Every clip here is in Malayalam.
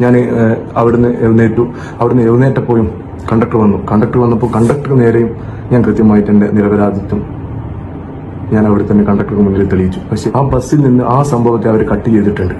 ഞാൻ അവിടുന്ന് എഴുന്നേറ്റു. അവിടുന്ന് എഴുന്നേറ്റപ്പോഴും കണ്ടക്ടർ വന്നു. കണ്ടക്ടർ വന്നപ്പോൾ കണ്ടക്ടർ നേരെയും ഞാൻ കൃത്യമായിട്ട് എന്റെ നിരപരാധിത്വം ഞാൻ അവിടെ തന്നെ കണ്ടക്ടർക്ക് മുന്നിൽ തെളിയിച്ചു. പക്ഷെ ആ ബസ്സിൽ നിന്ന് ആ സംഭവത്തെ അവർ കട്ട് ചെയ്തിട്ടുണ്ട്.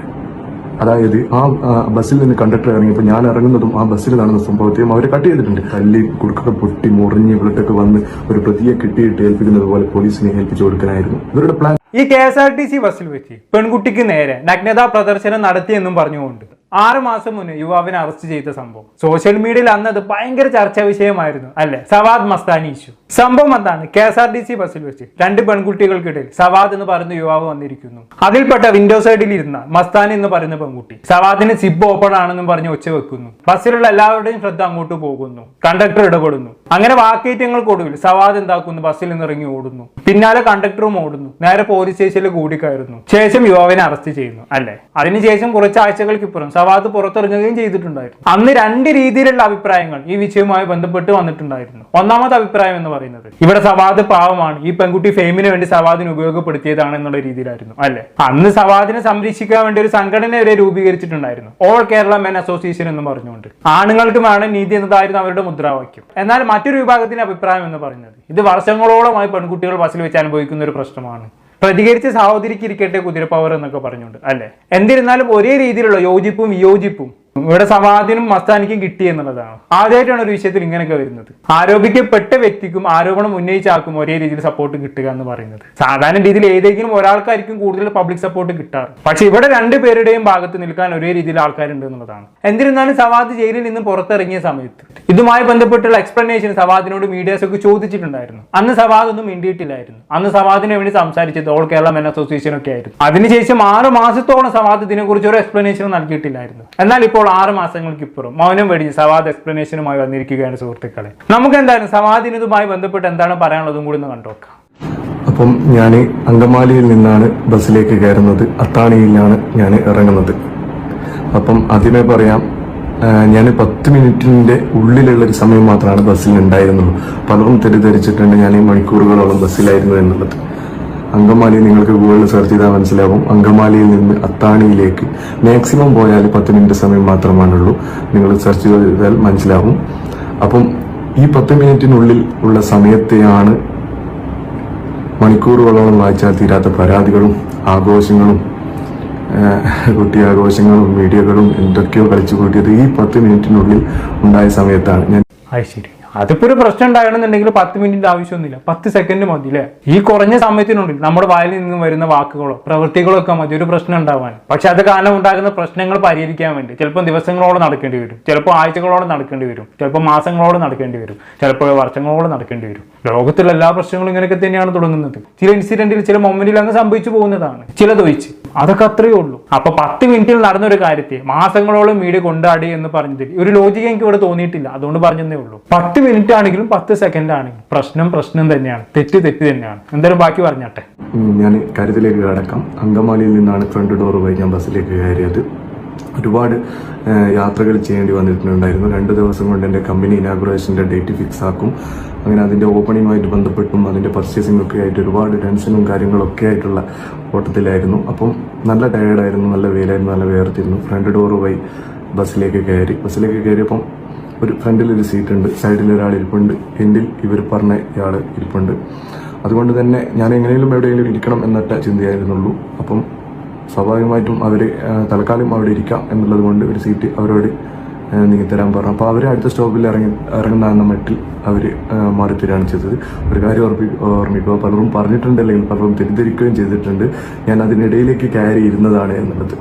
അതായത് ആ ആ, ബസ്സിൽ നിന്ന് കണ്ടക്ടർ ഇറങ്ങിയപ്പോൾ ഞാൻ ഇറങ്ങുന്നതും ആ ബസ്സിൽ നടന്ന സംഭവത്തെയും അവർ കട്ട് ചെയ്തിട്ടുണ്ട്. തല്ലി കുടുക്കൊക്കെ പൊട്ടി മുറിഞ്ഞ് ഇവിടത്തൊക്കെ വന്ന് ഒരു പ്രതിയെ കിട്ടിയിട്ട് ഏൽപ്പിക്കുന്നത് പോലെ പോലീസിനെ ഏൽപ്പിച്ചു കൊടുക്കാനായിരുന്നു. ഇവരുടെ പ്ലാൻ ഈ K S R T C ബസ്സിൽ വെച്ച് പെൺകുട്ടിക്ക് നേരെ നഗ്നതാ പ്രദർശനം നടത്തിയെന്നും പറഞ്ഞുകൊണ്ട് ആറ് മാസം മുന്നേ യുവാവിനെ അറസ്റ്റ് ചെയ്ത സംഭവം. സോഷ്യൽ മീഡിയയിൽ അന്ന് അത് ഭയങ്കര ചർച്ചാ വിഷയമായിരുന്നു അല്ലെ? സവാദ് മസ്താനി ഇഷ്യൂ. സംഭവം എന്താണ്? K S R T C ബസ്സിൽ വെച്ച് രണ്ട് പെൺകുട്ടികൾക്കിടയിൽ സവാദ് എന്ന് പറയുന്ന യുവാവ് വന്നിരിക്കുന്നു. അതിൽപ്പെട്ട വിൻഡോ സൈഡിൽ ഇരുന്ന മസ്താനി എന്ന് പറയുന്ന പെൺകുട്ടി. സവാദിന് സിബ് ഓപ്പൺ ആണെന്നും പറഞ്ഞ് ഒച്ച വെക്കുന്നു. ബസ്സിലുള്ള എല്ലാവരുടെയും ശ്രദ്ധ അങ്ങോട്ട് പോകുന്നു. കണ്ടക്ടർ ഇടപെടുന്നു. അങ്ങനെ വാക്കേറ്റങ്ങൾക്കൊടുവിൽ സവാദ് എന്താക്കുന്നു? ബസ്സിൽ നിന്ന് ഇറങ്ങി ഓടുന്നു. പിന്നാലെ കണ്ടക്ടറും ഓടുന്നു. നേരെ പോലീസ് സ്റ്റേഷനിൽ കൂടിക്കയറുന്നു. ശേഷം യുവാവിനെ അറസ്റ്റ് ചെയ്യുന്നു അല്ലെ? അതിനുശേഷം കുറച്ച് ആഴ്ചകൾക്കിപ്പുറം സവാദ് പുറത്തിറങ്ങുകയും ചെയ്തിട്ടുണ്ടായിരുന്നു. അന്ന് രണ്ട് രീതിയിലുള്ള അഭിപ്രായങ്ങൾ ഈ വിഷയവുമായി ബന്ധപ്പെട്ട് വന്നിട്ടുണ്ടായിരുന്നു. ഒന്നാമത്തെ അഭിപ്രായം എന്ന് പറയുന്നത് ഇവിടെ സവാദ് പാവമാണ് ഈ പെൺകുട്ടി ഫെയിമിന് വേണ്ടി സവാദിന് ഉപയോഗപ്പെടുത്തിയതാണ് എന്നുള്ള രീതിയിലായിരുന്നു അല്ലെ? അന്ന് സവാദിനെ സംരക്ഷിക്കാൻ വേണ്ടി ഒരു സംഘടന വരെ രൂപീകരിച്ചിട്ടുണ്ടായിരുന്നു. ഓൾ കേരള മെൻ അസോസിയേഷൻ എന്ന് പറഞ്ഞുകൊണ്ട്. ആണുങ്ങൾക്ക് വേണം നീതി എന്നതായിരുന്നു അവരുടെ മുദ്രാവാക്യം. എന്നാൽ മറ്റൊരു വിഭാഗത്തിന്റെ അഭിപ്രായം എന്ന് പറയുന്നത് ഇത് വർഷങ്ങളോളമായി പെൺകുട്ടികൾ ബസ്സിൽ വെച്ച് അനുഭവിക്കുന്ന ഒരു പ്രശ്നമാണ്. പ്രതികരിച്ച സഹോദരിക്ക് കുതിരപ്പവർ എന്നൊക്കെ പറഞ്ഞുകൊണ്ട് അല്ലെ? എന്നിരുന്നാലും ഒരേ രീതിയിലുള്ള യോജിപ്പും വിയോജിപ്പും ഇവിടെ സമാധിനും മസ്താനിക്കും കിട്ടി എന്നുള്ളതാണ്. ആദ്യമായിട്ടാണ് ഒരു വിഷയത്തിൽ ഇങ്ങനെയൊക്കെ വരുന്നത്. ആരോപിക്കപ്പെട്ട വ്യക്തിക്കും ആരോപണം ഉന്നയിച്ച ആൾക്കും ഒരേ രീതിയിൽ സപ്പോർട്ട് കിട്ടുക എന്ന് പറയുന്നത്. സാധാരണ രീതിയിൽ ഏതെങ്കിലും ഒരാൾക്കായിരിക്കും കൂടുതൽ പബ്ലിക് സപ്പോർട്ട് കിട്ടാറ്. പക്ഷെ ഇവിടെ രണ്ടുപേരുടെയും ഭാഗത്ത് നിൽക്കാൻ ഒരേ രീതിയിൽ ആൾക്കാരുണ്ട് എന്നുള്ളതാണ്. എന്നിരുന്നാലും സവാദ് ജയിലിൽ നിന്ന് പുറത്തിറങ്ങിയ സമയത്ത് ഇതുമായി ബന്ധപ്പെട്ടുള്ള എക്സ്പ്ലനേഷൻ സവാദിനോട് മീഡിയാസൊക്കെ ചോദിച്ചിട്ടുണ്ടായിരുന്നു. അന്ന് സവാദ് ഒന്നും മിണ്ടിയിട്ടില്ലായിരുന്നു. അന്ന് സവാദിന് വേണ്ടി സംസാരിച്ചത് ഓൾ കേരള മെൻ അസോസിയേഷൻ ഒക്കെ ആയിരുന്നു. അതിനുശേഷം ആറ് മാസത്തോളം സവാദ് ഇതിനെക്കുറിച്ച് ഒരു എക്സ്പ്ലനേഷൻ നൽകിയിട്ടില്ലായിരുന്നു. എന്നാൽ ഇപ്പോൾ ആറ് മാസങ്ങൾക്ക് ഇപ്പുറം മൗനം വെടിഞ്ഞ് സവാദ് എക്സ്പ്ലനേഷനുമായി വന്നിരിക്കുകയാണ് സുഹൃത്തുക്കളെ. നമുക്ക് എന്തായാലും സവാദിന് ഇതുമായി ബന്ധപ്പെട്ട് എന്താണ് പറയാനുള്ളതും കൂടി ഒന്ന് കണ്ടോക്കാം അപ്പം ഞാൻ അങ്കമാലിയിൽ നിന്നാണ് ബസ്സിലേക്ക് കയറുന്നത്. അത്താണിയിലാണ് ഞാൻ ഇറങ്ങുന്നത്. അപ്പം ആദ്യമേ പറയാം ഞാൻ പത്ത് മിനിറ്റിന്റെ ഉള്ളിലുള്ള ഒരു സമയം മാത്രമാണ് ബസ്സിൽ ഉണ്ടായിരുന്നുള്ളൂ പലരും തെറ്റിദ്ധരിച്ചിട്ടുണ്ട് ഞാൻ ഈ മണിക്കൂറുകളോളം ബസ്സിലായിരുന്നു എന്നുള്ളത്. അങ്കമാലി നിങ്ങൾക്ക് ഗൂഗിളിൽ സെർച്ച് ചെയ്താൽ മനസ്സിലാവും. അങ്കമാലിയിൽ നിന്ന് അത്താണിയിലേക്ക് മാക്സിമം പോയാൽ പത്ത് മിനിറ്റ് സമയം മാത്രമാണുള്ളൂ. നിങ്ങൾ സെർച്ച് ചെയ്താൽ മനസ്സിലാവും. അപ്പം ഈ പത്ത് മിനിറ്റിനുള്ളിൽ ഉള്ള സമയത്തെയാണ് മണിക്കൂറുകളോളം വായിച്ചാൽ തീരാത്ത പരാതികളും ആഘോഷങ്ങളും കുട്ടി ആഘോഷങ്ങളും വീഡിയോകളും എന്തൊക്കെയോ കളിച്ചു കൂട്ടിയത് ഈ പത്ത് മിനിറ്റിനുള്ളിൽ ഉണ്ടായ സമയത്താണ്. ഞാൻ ശരി. അതിപ്പോ ഒരു പ്രശ്നം ഉണ്ടാകണമെന്നുണ്ടെങ്കിൽ പത്ത് മിനിറ്റിന്റെ ആവശ്യമൊന്നുമില്ല. പത്ത് സെക്കൻഡ് മതി അല്ലേ ഈ കുറഞ്ഞ സമയത്തിനുള്ളിൽ നമ്മുടെ വായിൽ നിന്നും വരുന്ന വാക്കുകളോ പ്രവൃത്തികളോ ഒക്കെ മതി. ഒരു പ്രശ്നം ഉണ്ടാവാൻ. പക്ഷെ അത് കാരണം ഉണ്ടാകുന്ന പ്രശ്നങ്ങൾ പരിഹരിക്കാൻ വേണ്ടി. ചിലപ്പോൾ ദിവസങ്ങളോളം നടക്കേണ്ടി വരും. ചിലപ്പോൾ ആഴ്ചകളോളം നടക്കേണ്ടി വരും. ചിലപ്പോൾ മാസങ്ങളോളം നടക്കേണ്ടി വരും. ചിലപ്പോൾ വർഷങ്ങളോളം നടക്കേണ്ടി വരും. ലോകത്തിലെ എല്ലാ പ്രശ്നങ്ങളും ഇങ്ങനെയൊക്കെ തന്നെയാണ് തുടങ്ങുന്നത്. ചില ഇൻസിഡന്റിൽ ചില മൊമെന്റിൽ അങ്ങ് സംഭവിച്ചു പോകുന്നതാണ്. ചിലതൊഴിച്ച്. അതൊക്കെ അത്രയേ ഉള്ളൂ. അപ്പൊ പത്ത് മിനിറ്റിൽ നടന്നൊരു കാര്യത്തെ മാസങ്ങളോളം മീഡിയ കൊണ്ടാടി എന്ന് പറഞ്ഞതിൽ ഒരു ലോജിക്ക് എനിക്ക് ഇവിടെ തോന്നിയിട്ടില്ല. അതുകൊണ്ട് പറഞ്ഞതേ ഉള്ളൂ. പത്ത് മിനിറ്റ് ആണെങ്കിലും പത്ത് സെക്കൻഡ് ആണെങ്കിലും പ്രശ്നം പ്രശ്നം തന്നെയാണ്. തെറ്റ് തെറ്റ് തന്നെയാണ്. എന്തായാലും ബാക്കി പറഞ്ഞാട്ടെ. ഞാൻ കാര്യത്തിലേക്ക് കടക്കാം അങ്കമാലിയിൽ നിന്നാണ് ഫ്രണ്ട് ഡോർ വഴി ഞാൻ ബസ്സിലേക്ക് കയറിയത്. ഒരുപാട് യാത്രകൾ ചെയ്യേണ്ടി വന്നിട്ടുണ്ടായിരുന്നു. രണ്ട് ദിവസം കൊണ്ട് എന്റെ കമ്പനി ഇനാഗുറേഷന്റെ ഡേറ്റ് ഫിക്സ് ആക്കും. അങ്ങനെ അതിന്റെ ഓപ്പണിങ്ങുമായിട്ട് ബന്ധപ്പെട്ടും അതിന്റെ പർച്ചേസിംഗ് ഒക്കെ ആയിട്ട് ഒരുപാട് ടെൻഷനും കാര്യങ്ങളൊക്കെ ആയിട്ടുള്ള ഓട്ടത്തിലായിരുന്നു. അപ്പം നല്ല ടയേർഡായിരുന്നു നല്ല വെയിലായിരുന്നു നല്ല വേർത്തിരുന്നു. ഫ്രണ്ട് ഡോറ് വഴി ബസ്സിലേക്ക് കയറി. ബസ്സിലേക്ക് കയറിയപ്പം ഒരു ഫ്രണ്ടിൽ ഒരു സീറ്റ് ഉണ്ട് സൈഡിൽ ഒരാൾ ഇരിപ്പുണ്ട് എൻഡിൽ ഇവർ പറഞ്ഞ ഇയാൾ ഇരിപ്പുണ്ട്. അതുകൊണ്ട് തന്നെ ഞാൻ എങ്ങനെയും എവിടെയെങ്കിലും ഇരിക്കണം എന്നിട്ട് ചിന്തയായിരുന്നുള്ളൂ. അപ്പം സ്വാഭാവികമായിട്ടും അവർ തൽക്കാലം അവിടെ ഇരിക്കാം എന്നുള്ളത് കൊണ്ട് ഒരു സീറ്റ് അവരോട് നീങ്ങിത്തരാൻ പറഞ്ഞു. അപ്പോൾ അവർ അടുത്ത സ്റ്റോപ്പിൽ ഇറങ്ങി ഇറങ്ങുന്ന മട്ടിൽ അവർ മാറി തരികയാണ് ചെയ്തത്. ഒരു കാര്യം ഓർമ്മി ഓർമ്മിക്കുക പലരും പറഞ്ഞിട്ടുണ്ട് അല്ലെങ്കിൽ പലരും തെറ്റിദ്ധരിക്കുകയും ചെയ്തിട്ടുണ്ട്. ഞാൻ അതിനിടയിലേക്ക് കയറി ഇരുന്നതാണ് എന്നുള്ളത്.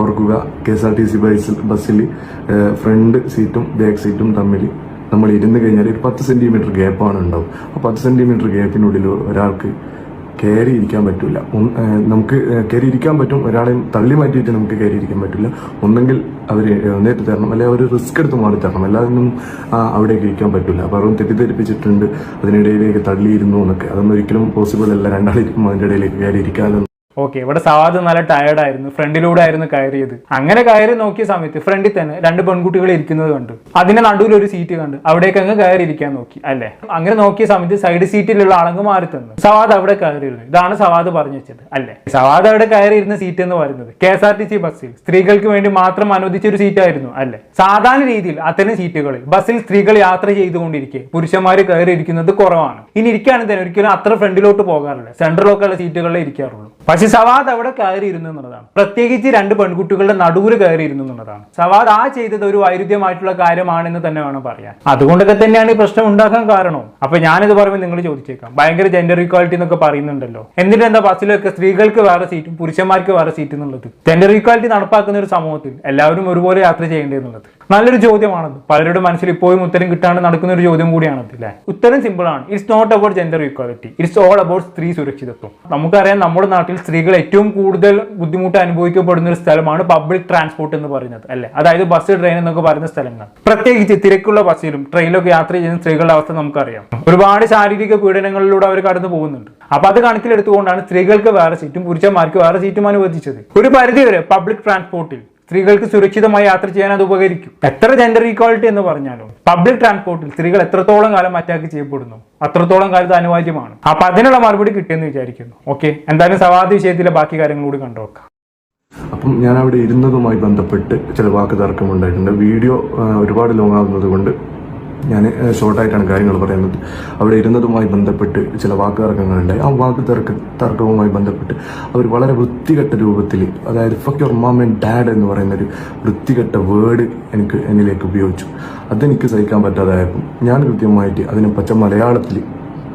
ഓർക്കുക K S R T C ബസ്സിൽ ബസ്സിൽ ഫ്രണ്ട് സീറ്റും ബാക്ക് സീറ്റും തമ്മിൽ നമ്മൾ ഇരുന്ന് കഴിഞ്ഞാൽ ഒരു പത്ത് സെന്റിമീറ്റർ ഗ്യാപ്പാണ് ഉണ്ടാവും ആ പത്ത് സെന്റിമീറ്റർ ഗ്യാപ്പിനുള്ളിൽ ഒരാൾക്ക് കയറി ഇരിക്കാൻ പറ്റില്ല നമുക്ക് കയറി ഇരിക്കാൻ പറ്റും. ഒരാളെയും തള്ളി മാറ്റിയിട്ട് നമുക്ക് കയറി ഇരിക്കാൻ പറ്റില്ല ഒന്നെങ്കിൽ അവർ എഴുന്നേറ്റ് തരണം. അല്ലെങ്കിൽ അവർ റിസ്ക് എടുത്ത് മാറി തരണം. ആ, അവിടേക്ക് ഇരിക്കാൻ പറ്റില്ല അപ്പോൾ അവരും തെറ്റിദ്ധരിപ്പിച്ചിട്ടുണ്ട്. അതിനിടയിലേക്ക് തള്ളിയിരുന്നു എന്നൊക്കെ. അതൊന്നും ഒരിക്കലും പോസിബിൾ അല്ല. രണ്ടാളിരിക്കും അതിന്റെ ഇടയിലേക്ക് കയറി ഇരിക്കാതെ ഓക്കെ ഇവിടെ സവാദ് നല്ല ടയർഡ് ആയിരുന്നു. ഫ്രണ്ടിലൂടെ ആയിരുന്നു കയറിയത്. അങ്ങനെ കയറി നോക്കിയ സമയത്ത് ഫ്രണ്ടിൽ തന്നെ രണ്ട് പെൺകുട്ടികൾ ഇരിക്കുന്നത് കണ്ടു. അതിന്റെ നടുവിൽ ഒരു സീറ്റ് കണ്ടു. അവിടേക്ക് അങ്ങ് കയറി ഇരിക്കാൻ നോക്കി അല്ലേ? അങ്ങനെ നോക്കിയ സമയത്ത് സൈഡ് സീറ്റിലുള്ള ആളങ്ങ് മാറി തന്നു. സവാദ് അവിടെ കയറിയിരുന്നു. ഇതാണ് സവാദ് പറഞ്ഞു വെച്ചത് അല്ലേ? സവാദ് അവിടെ കയറിയിരുന്ന സീറ്റ് എന്ന് പറയുന്നത് K S R T C ബസ്സിൽ. സ്ത്രീകൾക്ക് വേണ്ടി മാത്രം അനുവദിച്ച ഒരു സീറ്റായിരുന്നു അല്ലേ? സാധാരണ രീതിയിൽ അത്തരം സീറ്റുകളിൽ ബസ്സിൽ സ്ത്രീകൾ യാത്ര ചെയ്തുകൊണ്ടിരിക്കെ പുരുഷന്മാർ കയറി ഇരിക്കുന്നത് കുറവാണ്. ഇനി ഇരിക്കുകയാണെങ്കിൽ തന്നെ ഒരിക്കലും അത്ര ഫ്രണ്ടിലോട്ട് പോകാറില്ല. സെൻട്രലൊക്കെ ഉള്ള സീറ്റുകളിലേ ഇരിക്കാറുള്ളൂ. പക്ഷെ സവാദ് അവിടെ കയറിയിരുന്നു എന്നുള്ളതാണ്. പ്രത്യേകിച്ച് രണ്ട് പെൺകുട്ടികളുടെ നടുവിൽ കയറിയിരുന്നു എന്നുള്ളതാണ്. സവാദ് ആ ചെയ്തത് ഒരു വൈരുദ്ധ്യമായിട്ടുള്ള കാര്യമാണെന്ന് തന്നെ വേണം പറയാൻ. അതുകൊണ്ടൊക്കെ തന്നെയാണ് ഈ പ്രശ്നം ഉണ്ടാക്കാൻ കാരണവും അപ്പൊ ഞാനിത് പറയുമ്പോൾ നിങ്ങൾ ചോദിച്ചേക്കാം. ഭയങ്കര ജെൻഡർ ഈക്വാലിറ്റി എന്നൊക്കെ പറയുന്നുണ്ടല്ലോ. എന്നിട്ട് എന്താ ബസ്സിലൊക്കെ സ്ത്രീകൾക്ക് വേറെ സീറ്റും പുരുഷന്മാർക്ക് വേറെ സീറ്റും എന്നുള്ളത്? ജെൻഡർ ഇക്വാലിറ്റി നടപ്പാക്കുന്ന ഒരു സമൂഹത്തിൽ എല്ലാവരും ഒരുപോലെ യാത്ര ചെയ്യേണ്ടത് എന്നുള്ളത്. നല്ലൊരു ചോദ്യമാണത്. പലരുടെ മനസ്സിൽ ഇപ്പോഴും ഉത്തരം കിട്ടാണ്ട് നടക്കുന്ന ഒരു ചോദ്യം കൂടിയാണത് അല്ലേ ഉത്തരം സിമ്പിൾ ആണ് it's not about gender equality it's all about സ്ത്രീ സുരക്ഷിതത്വം. നമുക്കറിയാം നമ്മുടെ നാട്ടിൽ സ്ത്രീകൾ ഏറ്റവും കൂടുതൽ ബുദ്ധിമുട്ട് അനുഭവിക്കപ്പെടുന്ന ഒരു സ്ഥലമാണ് പബ്ലിക് ട്രാൻസ്പോർട്ട് എന്ന് പറയുന്നത് അല്ലെ? അതായത് ബസ് ട്രെയിൻ എന്നൊക്കെ പറയുന്ന സ്ഥലങ്ങൾ. പ്രത്യേകിച്ച് തിരക്കുള്ള ബസ്സിലും ട്രെയിനിലൊക്കെ യാത്ര ചെയ്യുന്ന സ്ത്രീകളുടെ അവസ്ഥ നമുക്കറിയാം. ഒരുപാട് ശാരീരിക പീഡനങ്ങളിലൂടെ അവർ കടന്നു പോകുന്നുണ്ട്. അപ്പൊ അത് കണക്കിലെടുത്തുകൊണ്ടാണ് സ്ത്രീകൾക്ക് വേറെ സീറ്റും പുരുഷന്മാർക്ക് വേറെ സീറ്റും അനുവദിച്ചത്. ഒരു പരിധിവരെ പബ്ലിക് ട്രാൻസ്പോർട്ടിൽ സ്ത്രീകൾക്ക് സുരക്ഷിതമായി യാത്ര ചെയ്യാൻ അത് ഉപകരിക്കും. എത്ര ജെൻഡർ ഈക്വാളിറ്റി എന്ന് പറഞ്ഞാലും പബ്ലിക് ട്രാൻസ്പോർട്ടിൽ സ്ത്രീകൾ എത്രത്തോളം കാലം അറ്റാക്ക് ചെയ്യപ്പെടുന്നു അത്രത്തോളം കാലത്ത് അനിവാര്യമാണ്. അപ്പൊ അതിനുള്ള മറുപടി കിട്ടിയെന്ന് വിചാരിക്കുന്നു. ഓക്കെ? എന്തായാലും സവാദ് വിഷയത്തിലെ ബാക്കി കാര്യങ്ങൾ കൂടി കണ്ടുനോക്കാം അപ്പം ഞാൻ അവിടെ ഇരുന്നതുമായി ബന്ധപ്പെട്ട് ചില വാക്ക് തർക്കമുണ്ടായിട്ടുണ്ട് വീഡിയോ ഒരുപാട് ലോങ് ആകുന്നത് കൊണ്ട് ഞാൻ ഷോർട്ടായിട്ടാണ് കാര്യങ്ങൾ പറയുന്നത്. അവിടെ ഇരുന്നതുമായി ബന്ധപ്പെട്ട് ചില വാക്ക് തർക്കങ്ങളുണ്ടായി ആ വാക്ക് തർക്ക തർക്കവുമായി ബന്ധപ്പെട്ട് അവർ വളരെ വൃത്തികെട്ട രൂപത്തിൽ അതായത് ഫക്ക് യുവർ ആൻഡ് ഡാഡ് എന്ന് പറയുന്ന ഒരു വൃത്തികെട്ട വേർഡ് എനിക്ക് എന്നിലേക്ക് ഉപയോഗിച്ചു. അതെനിക്ക് സഹിക്കാൻ പറ്റാതായപ്പം ഞാൻ കൃത്യമായിട്ട് അതിന് പച്ച മലയാളത്തിൽ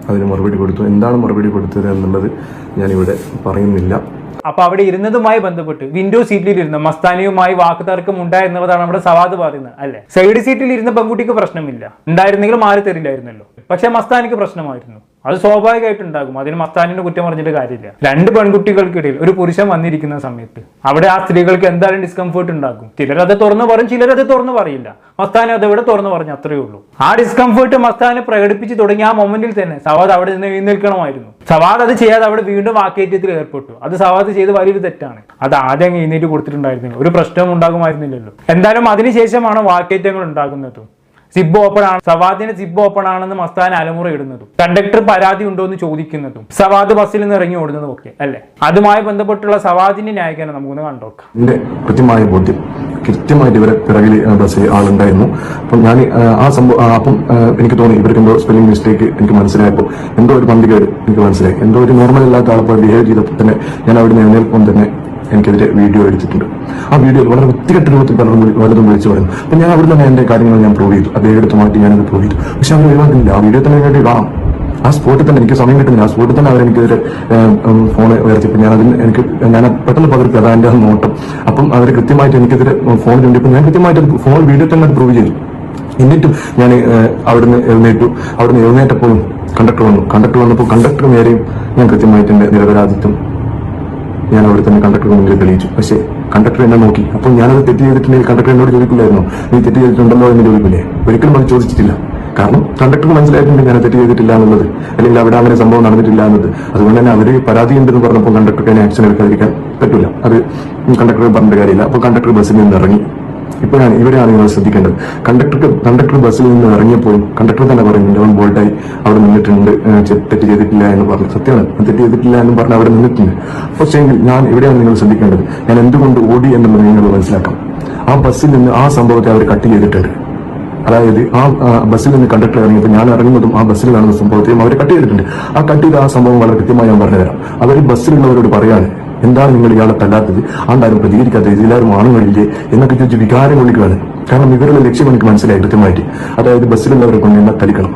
അതിന് മറുപടി കൊടുത്തു. എന്താണ് മറുപടി കൊടുത്തത് എന്നുള്ളത് ഞാനിവിടെ പറയുന്നില്ല. അപ്പൊ അവിടെ ഇരുന്നതുമായി ബന്ധപ്പെട്ട് വിൻഡോ സീറ്റിൽ ഇരുന്ന മസ്താനിയുമായി വാക്ക് തർക്കം ഉണ്ടായി എന്നുള്ളതാണ് നമ്മുടെ സവാദ് പറയുന്നത് അല്ലെ? സൈഡ് സീറ്റിൽ ഇരുന്ന പെൺകുട്ടിക്ക് പ്രശ്നമില്ല. ഉണ്ടായിരുന്നെങ്കിലും ആര് തരില്ലായിരുന്നല്ലോ. പക്ഷെ മസ്താനിക്ക് പ്രശ്നമായിരുന്നു. അത് സ്വാഭാവികമായിട്ട് ഉണ്ടാകും അതിന് മസ്താനിന്റെ കുറ്റം പറഞ്ഞിട്ട് കാര്യമില്ല. രണ്ട് പെൺകുട്ടികൾക്കിടയിൽ ഒരു പുരുഷൻ വന്നിരിക്കുന്ന സമയത്ത് അവിടെ ആ സ്ത്രീകൾക്ക് എന്തായാലും ഡിസ്കംഫേർട്ട് ഉണ്ടാകും. ചിലരത് തുറന്നു പറയും ചിലരത് തുറന്നു പറയില്ല. മസ്താൻ അത് എവിടെ തുറന്നു പറഞ്ഞു? അത്രയേ ഉള്ളൂ. ആ ഡിസ്കംഫേർട്ട് മസ്താനെ പ്രകടിപ്പിച്ച് തുടങ്ങിയ ആ മൊമെന്റിൽ തന്നെ സവാദ് അവിടെ നിന്ന് എഴുന്നേൽക്കണമായിരുന്നു. സവാദ് അത് ചെയ്യാതെ അവിടെ വീണ്ടും വാക്കേറ്റത്തിൽ ഏർപ്പെട്ടു. അത് സവാദ് ചെയ്ത് വലിയൊരു തെറ്റാണ്. അത് ആദ്യം എഴുന്നേറ്റ് കൊടുത്തിട്ടുണ്ടായിരുന്നില്ല. ഒരു പ്രശ്നവും ഉണ്ടാകുമായിരുന്നില്ലല്ലോ. എന്തായാലും അതിനുശേഷമാണ് വാക്കേറ്റങ്ങൾ ഉണ്ടാകുന്നതും. സിബ് ഓപ്പൺ ആണ്. സവാദിന് സിബ് ഓപ്പൺ ആണെന്ന് മസ്താൻ അലമുറ ഇടുന്നതും കണ്ടക്ടർ പരാതി ഉണ്ടോ എന്ന് ചോദിക്കുന്നതും സവാദ് ബസ്സിൽ നിന്ന് ഇറങ്ങി ഓടുന്നതും ഒക്കെ അല്ലെ? അതുമായി ബന്ധപ്പെട്ടുള്ള സവാദിന്റെ ന്യായീകരണം നമുക്കൊന്ന് കണ്ടോക്കാം കൃത്യമായ ബോധ്യം കൃത്യമായിട്ട് ഇവരെ പിറകിൽ ബസ്സിൽ ആളുണ്ടായിരുന്നു. അപ്പം ഞാൻ ആ, ആ സംഭവം അപ്പം എനിക്ക് തോന്നി ഇവർക്ക് എന്തോ സ്പെല്ലിംഗ് മിസ്റ്റേക്ക് എനിക്ക് മനസ്സിലായപ്പോൾ എന്തോ ഒരു പന്തികേട് എനിക്ക് മനസ്സിലായി. എന്തോ ഒരു നോർമൽ അല്ലാത്ത ആളപ്പോൾ ബിഹേവ് ചെയ്തപ്പോൾ തന്നെ ഞാൻ അവിടെ നിന്ന് എഴുന്നേൽപ്പം തന്നെ എനിക്കെതിരെ വീഡിയോ എടുത്തിട്ടുണ്ട്. ആ വീഡിയോ വളരെ വൃത്തികെട്ട രൂപത്തിൽ പലരും പലതും വിളിച്ചു പറയുന്നു. അപ്പം ഞാൻ അവിടെ തന്നെ എന്റെ കാര്യങ്ങൾ ഞാൻ പ്രൂവ് ചെയ്തു. മാറ്റി ഞാനത് പ്രൂവ് ചെയ്തു. പക്ഷെ അവർ ഒഴിവാക്കുന്നില്ല. ആ വീഡിയോ തന്നെ വേണ്ടി കാണാം. ആ സ്പോട്ടിൽ തന്നെ എനിക്ക് സമയം കിട്ടുന്നില്ല. ആ സ്പോട്ടിൽ തന്നെ അവരെനിക്കെതിരെ ഫോൺ ഉയർത്തിയപ്പോൾ ഞാൻ അതിന് എനിക്ക് ഞാൻ പെട്ടെന്ന് പകർത്തി. അതാ എന്റെ നോട്ടം. അപ്പം അവർ കൃത്യമായിട്ട് എനിക്കെതിരെ ഫോൺ ചൂണ്ടിയപ്പോൾ ഞാൻ കൃത്യമായിട്ട് ഫോൺ വീഡിയോ തന്നെ പ്രൂവ് ചെയ്തു. എന്നിട്ടും ഞാൻ അവിടുന്ന് എഴുന്നേറ്റു. അവിടുന്ന് എഴുന്നേറ്റപ്പോഴും കണ്ടക്ടർ വന്നു. കണ്ടക്ടർ വന്നപ്പോൾ കണ്ടക്ടർ നേരെയും ഞാൻ കൃത്യമായിട്ട് എന്റെ നിരപരാധിത്വം ഞാൻ അവിടെ തന്നെ കണ്ടക്ടറുടെ മുന്നിൽ തെളിയിച്ചു. പക്ഷേ കണ്ടക്ടർ എന്നെ നോക്കി. അപ്പോൾ ഞാനത് തെറ്റ് ചെയ്തിട്ടുണ്ടെങ്കിൽ കണ്ടക്ടർ എന്നോട് ചോദിക്കില്ലായിരുന്നു? നീ തെറ്റ് ചെയ്തിട്ടുണ്ടല്ലോ എന്ന് ചോദിക്കില്ലേ? ഒരിക്കലും അത് ചോദിച്ചിട്ടില്ല. കാരണം കണ്ടക്ടർ മനസ്സിലായിട്ടുണ്ട് ഞാൻ തെറ്റ് ചെയ്തിട്ടില്ല എന്നുള്ളത് അല്ലെങ്കിൽ അവിടെ അങ്ങനെ സംഭവം നടന്നിട്ടില്ല എന്നത് അതുകൊണ്ട് തന്നെ അവർ പരാതി ഉണ്ടെന്ന് പറഞ്ഞപ്പോൾ കണ്ടക്ടർക്ക് അതിനെ ആക്ഷൻ എടുക്കാതിരിക്കാൻ പറ്റില്ല. അത് കണ്ടക്ടർ പറഞ്ഞ കാര്യമില്ല. അപ്പോൾ കണ്ടക്ടർ ബസ്സിൽ നിന്ന് ഇറങ്ങി. ഇപ്പോഴാണ് ഇവരെയാണ് നിങ്ങൾ ശ്രദ്ധിക്കേണ്ടത്. കണ്ടക്ടർക്ക് കണ്ടക്ടർ ബസ്സിൽ നിന്ന് ഇറങ്ങിയപ്പോൾ കണ്ടക്ടർ തന്നെ പറയും അവൻ ബോൾട്ടായി അവിടെ നിന്നിട്ടുണ്ട് തെറ്റ് ചെയ്തിട്ടില്ല എന്ന് പറഞ്ഞു. സത്യമാണ് തെറ്റ് ചെയ്തിട്ടില്ല എന്ന് പറഞ്ഞ് അവിടെ നിന്നിട്ടുണ്ട്. പക്ഷേ എങ്കിൽ ഞാൻ ഇവിടെയാണ് നിങ്ങൾ ശ്രദ്ധിക്കേണ്ടത്. ഞാൻ എന്തുകൊണ്ട് ഓടി എന്നുള്ളത് നിങ്ങൾ മനസ്സിലാക്കാം ആ ബസ്സിൽ നിന്ന് ആ സംഭവത്തെ അവർ കട്ട് ചെയ്തിട്ടുണ്ട്. അതായത് ആ ബസ്സിൽ നിന്ന് കണ്ടക്ടർ ഇറങ്ങിയപ്പോൾ ഞാൻ ഇറങ്ങുന്നതും ആ ബസ്സിൽ കാണുന്ന സംഭവത്തെയും അവർ കട്ട് ചെയ്തിട്ടുണ്ട്. ആ കട്ട് ചെയ്ത ആ സംഭവം വളരെ കൃത്യമായി ഞാൻ പറഞ്ഞുതരാം. അവർ ബസ്സിലുള്ളവരോട് പറയാണ് എന്താണ് നിങ്ങൾ ഇയാളെ തല്ലാത്തത്? ആണ്ടാരും പ്രതികരിക്കാത്തത് ഇതിലാരും ആണുങ്ങളില്ലേ? എന്നൊക്കെ ചോദിച്ച് വികാരം കൊള്ളിക്കുകയാണ് കാരണം ഇവരുടെ ലക്ഷ്യം എനിക്ക് മനസ്സിലായി കൃത്യമായിട്ട്. അതായത് ബസ്സിലുള്ളവരെ കൊണ്ട് എന്നെ തലിക്കണം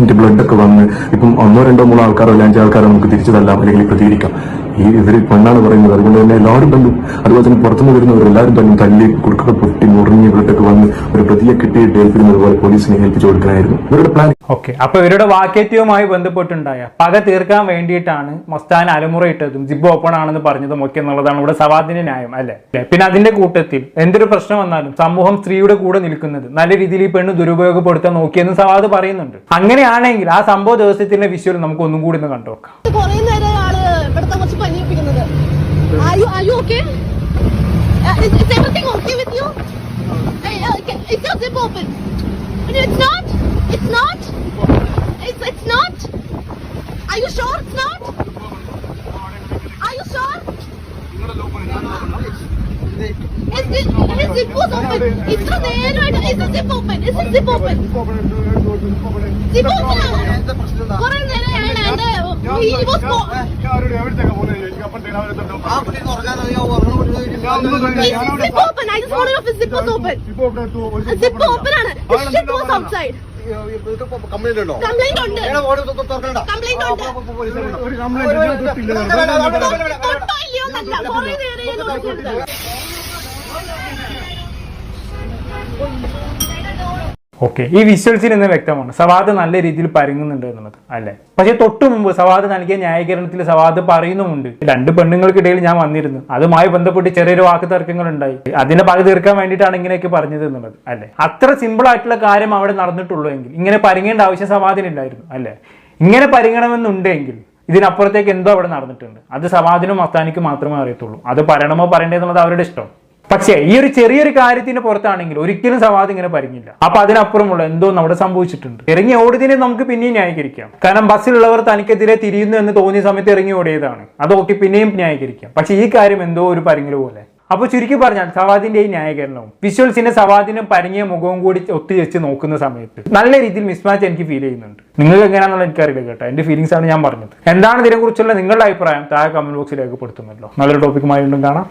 എന്റെ ബ്ലഡ് ഒക്കെ വന്ന് ഇപ്പം ഒന്നോ രണ്ടോ മൂന്നോ ആൾക്കാരോ അല്ലെങ്കിൽ അഞ്ചാൾക്കാരോ നമുക്ക് തിരിച്ചു തല്ലാം അല്ലെങ്കിൽ പ്രതികരിക്കാം. ഈ ഇവർ പെണ്ണാണ് പറയുന്നത്. അതുകൊണ്ട് തന്നെ എല്ലാവരും തന്നെ അതുപോലെ തന്നെ പുറത്തുനിന്ന് വരുന്നവർ എല്ലാവരും തന്നെ തല്ലി കുറുക്കൊക്കെ പൊട്ടി മുറിഞ്ഞ് ബ്ലഡൊക്കെ വന്ന് ഒരു പ്രതിയെ കിട്ടിയിട്ട് ഏൽപ്പിക്കുന്നത് പോലെ പോലീസിനെ ഏൽപ്പിച്ചു കൊടുക്കാനായിരുന്നു ഇവരുടെ പ്ലാൻ ഓക്കെ അപ്പൊ ഇവരുടെ വാക്കേറ്റവുമായി ബന്ധപ്പെട്ടുണ്ടായ പക തീർക്കാൻ വേണ്ടിയിട്ടാണ് മസ്താൻ അലമുറയിട്ടതും ജിബ് ഓപ്പൺ ആണെന്ന് പറഞ്ഞതും ഒക്കെ എന്നുള്ളതാണ് ഇവിടെ സവാദിന്റെ ന്യായം അല്ലേ? അല്ലേ? പിന്നെ അതിന്റെ കൂട്ടത്തിൽ എന്തൊരു പ്രശ്നം വന്നാലും സമൂഹം സ്ത്രീയുടെ കൂടെ നിൽക്കുന്നത് നല്ല രീതിയിൽ ഈ പെണ്ണ് ദുരുപയോഗപ്പെടുത്താൻ നോക്കിയെന്ന് സവാദ് പറയുന്നുണ്ട്. അങ്ങനെയാണെങ്കിൽ ആ സംഭവ ദിവസത്തിന്റെ വിഷ്വൽ നമുക്ക് ഒന്നും കൂടി ഒന്ന് കണ്ടുനോക്കാം. കുറെ നേരം ആള് ഇവിടുത്തെ കുറച്ച് പനിയിപ്പിക്കുന്നത് Are you are you okay? Uh, is, is everything okay with you? Hey, uh, okay, is your zip open? No, It's not. It's not. It's it's not. Are you sure it's not? Are you sure? Is this his zip was open? ഇത്ര നേരമായിട്ട് is the zip open? Is the zip open? Zip open ആണോ? കുറെ നേരമായാണ് എന്റെ കംപ്ലൈന്റ് ഉണ്ടോ Complaint ഉണ്ട്. തുറക്കണ്ട ഉണ്ട്. ഓക്കെ ഈ വിഷ്വൽസിൽ നിന്ന് വ്യക്തമാണ്. സവാദ് നല്ല രീതിയിൽ പരുങ്ങുന്നുണ്ട് എന്നുള്ളത്. അല്ലെ? പക്ഷെ തൊട്ടു മുമ്പ് സവാദ് നൽകിയ ന്യായീകരണത്തിൽ സവാദ് പറയുന്നുമുണ്ട്. രണ്ട് പെണ്ണുങ്ങൾക്കിടയിൽ ഞാൻ വന്നിരുന്നു. അതുമായി ബന്ധപ്പെട്ട് ചെറിയൊരു വാക്ക് തർക്കങ്ങൾ ഉണ്ടായി അതിനെ പക തീർക്കാൻ വേണ്ടിയിട്ടാണ് ഇങ്ങനെയൊക്കെ പറഞ്ഞത് എന്നുള്ളത്. അല്ലെ? അത്ര സിമ്പിൾ ആയിട്ടുള്ള കാര്യം അവിടെ നടന്നിട്ടുള്ളൂ എങ്കിൽ ഇങ്ങനെ പരങ്ങേണ്ട ആവശ്യം സവാദിനില്ലായിരുന്നു. അല്ലെ? ഇങ്ങനെ പരിങ്ങണമെന്നുണ്ടെങ്കിൽ ഇതിനപ്പുറത്തേക്ക് എന്തോ അവിടെ നടന്നിട്ടുണ്ട്. അത് സവാദിനും അത്താനിക്കും മാത്രമേ അറിയത്തുള്ളൂ. അത് പറയണമോ പറയണ്ടേ എന്നുള്ളത് അവരുടെ ഇഷ്ടം. പക്ഷേ ഈ ഒരു ചെറിയൊരു കാര്യത്തിന്റെ പുറത്താണെങ്കിൽ ഒരിക്കലും സവാദ് ഇങ്ങനെ പരിങ്ങില്ല. അപ്പൊ അതിനപ്പുറമുള്ള എന്തോ നമ്മുടെ സംഭവിച്ചിട്ടുണ്ട്. ഇറങ്ങി ഓടിയതിനെ നമുക്ക് പിന്നെയും ന്യായീകരിക്കാം. കാരണം ബസ്സിലുള്ളവർ തനിക്കെതിരെ തിരിയുന്നു എന്ന് തോന്നിയ സമയത്ത് ഇറങ്ങി ഓടിയതാണ്. അത് ഓക്കെ പിന്നെയും ന്യായീകരിക്കാം. പക്ഷെ ഈ കാര്യം എന്തോ ഒരു പരിങ്ങൽ പോലെ. അപ്പൊ ചുരുക്കി പറഞ്ഞാൽ സവാദിന്റെ ഈ ന്യായീകരണവും വിഷ്വൽസിന്റെ സവാദിനും പരിങ്ങിയ മുഖവും കൂടി ഒത്തുവെച്ച് നോക്കുന്ന സമയത്ത് നല്ല രീതിയിൽ മിസ്മാച്ച് എനിക്ക് ഫീൽ ചെയ്യുന്നുണ്ട്. നിങ്ങൾക്ക് എങ്ങനെയാണെന്നുള്ള എനിക്കറിയില്ല കേട്ടോ. എന്റെ ഫീലിംഗ്സ് ആണ് ഞാൻ പറഞ്ഞത്. എന്താണ് ഇതിനെക്കുറിച്ചുള്ള നിങ്ങളുടെ അഭിപ്രായം? താഴെ കമന്റ് ബോക്സിൽ രേഖപ്പെടുത്തുന്നല്ലോ. നല്ലൊരു ടോപ്പിക്കുമായി കാണാം.